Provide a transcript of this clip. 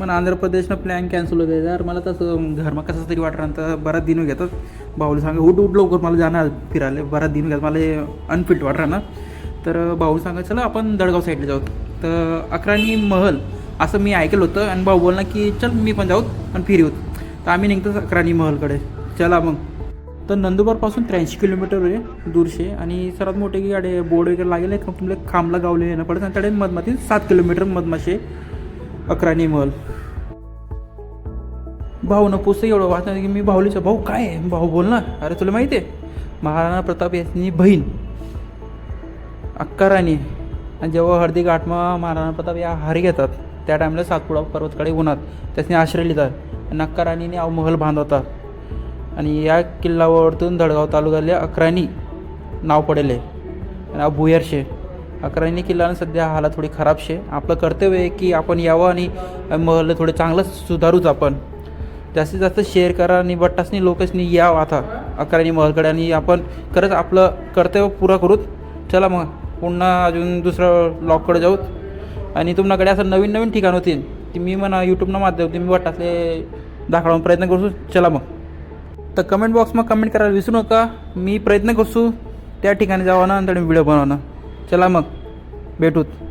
पण Andhra प्रदेशनं plan cancel होते यार मला तसं घरमा कसं तरी वाटणार तर बराच दिन घेतात भाऊला सांगा उठ उठ लवकर मला जाणार फिरायला. बराच दिन घेतात मला अनफिट वाटणार ना. तर भाऊ सांगा चला आपण दडगाव साईडला जाऊ. तर अकराणी महल असं मी ऐकलं होतं. आणि भाऊ बोलला की चल मी पण जाऊ आणि फिरी होत. तर आम्ही निघतोच अकरानी महलकडे. चला मग. तर नंदुरबारपासून त्र्याऐंशी किलोमीटर आहे दूरशे आणि सर्वात मोठे की गाडी बोर्ड वगैरे लागेल आहे खांबला गावले येणं पडत. आणि त्याकडे मधमातील सात किलोमीटर मधमाशे अकराणी महल भाऊ न पुस्तक एवढं वाचणार की मी भाऊलीचा भाऊ काय आहे? भाऊ बोल ना. अरे तुला माहिती आहे? महाराणा प्रताप यांनी बहीण. अक्का राणी. आणि जेव्हा हळदी गाठमा महाराणा प्रताप या हारी घेतात त्या टाईमला सातपुडा पर्वतकडे उन्हात. त्यासनी आश्रय लिहितात आणि अक्का राणीने अवमहल बांधवतात. आणि या किल्ल्यावरतून दडगाव तालुक्यातल्या अकराणी नाव पडले. आणि हा भुयार शे किल्ला सध्या हाला थोडी खराब शे आपलं कर्तव्य आहे की आपण यावं आणि महल थोडं चांगलं सुधारूच आपण. जास्तीत जास्त शेअर करा आणि बट्टासनी लोकसनी यावं आता अकराणी महलकडे आणि आपण खरंच आपलं कर्तव्य पुरा करूत. चला मग पुन्हा अजून दुसरं लॉककडे जाऊत. आणि तुमच्याकडे असं नवीन नवीन ठिकाण होतील ती मी म्हणा यूट्यूबनं माध्यम तुम्ही बट्टासले दाखवण्याचा प्रयत्न करू चला मग. तर कमेंट बॉक्समध्ये कमेंट करायला विसरू नका. मी प्रयत्न करू त्या ठिकाणी जावं ना आणि व्हिडिओ बनवणं चला मग. भेटूत.